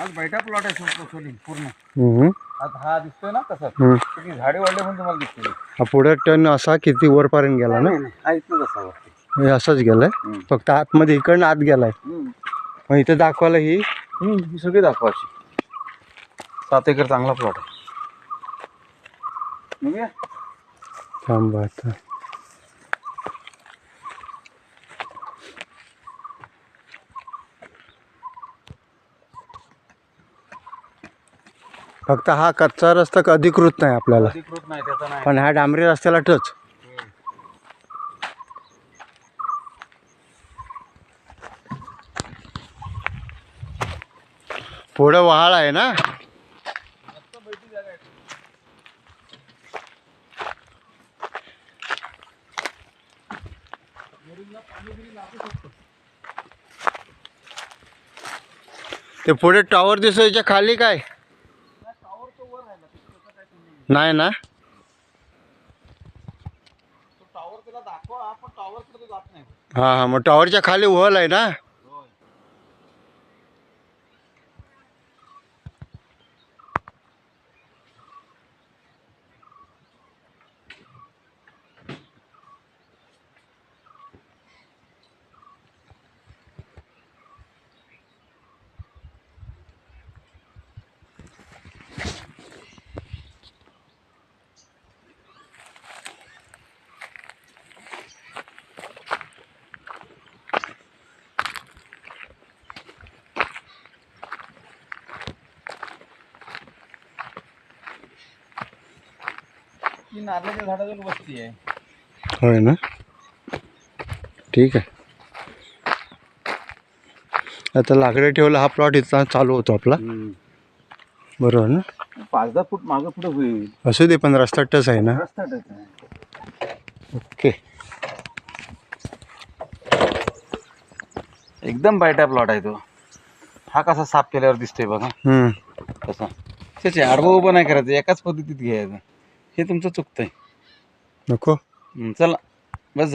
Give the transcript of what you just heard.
आज बैठा प्लॉट आहे सुपर सोलिंग पूर्ण. हम्म. आता हा दिसतोय ना कसा हम्म. किती झाडे वाढले म्हणून तुम्हाला दिसते हा पुढे टर्न असा किती वरपर्यंत गेला ना? हा इथं कसा वाटते हे असंच गेलाय? हम्म. फक्त आतमध्ये इकडनं आत गेलाय. मग इथे दाखवायला ही? ही सगळी दाखवायची सात एकर चांगला प्लॉट आहे. थांबा आता. फक्त हा कच्चा रस्ता अधिकृत नाही आपल्याला. अधिकृत नाही त्याचा नाही. पण ह्या डांबरी रस्त्याला टच. पुढं वहाळ आहे ना? ते पुढे टॉवर दिसायच्या खाली काय? नाही ना? टॉवर त्याला दाखवा पण टॉवर कडे जात नाही. हा हा मग टॉवरच्या खाली वहल आहे ना? ही नारळाच्या झाडाजवळ वस्ती आहे. होय ना? ठीक आहे. आता लाकडं ठेवलं हा प्लॉट इथला चालू होतो आपला. बरोबर ना? पाच दहा फूट मागं पुढे होईल. असू दे पण रस्ता टच आहे ना? रस्ता टाईप आहे. ओके. एकदम बायटा प्लॉट आहे तो. हा कसा साफ केल्यावर दिसतोय बघा. हम्म. कसा त्याचे आडवं उभं नाही करायचं एकाच पद्धतीत घ्यायचं. हे तुमचं चुकतंय. नको. हं, चला. बस.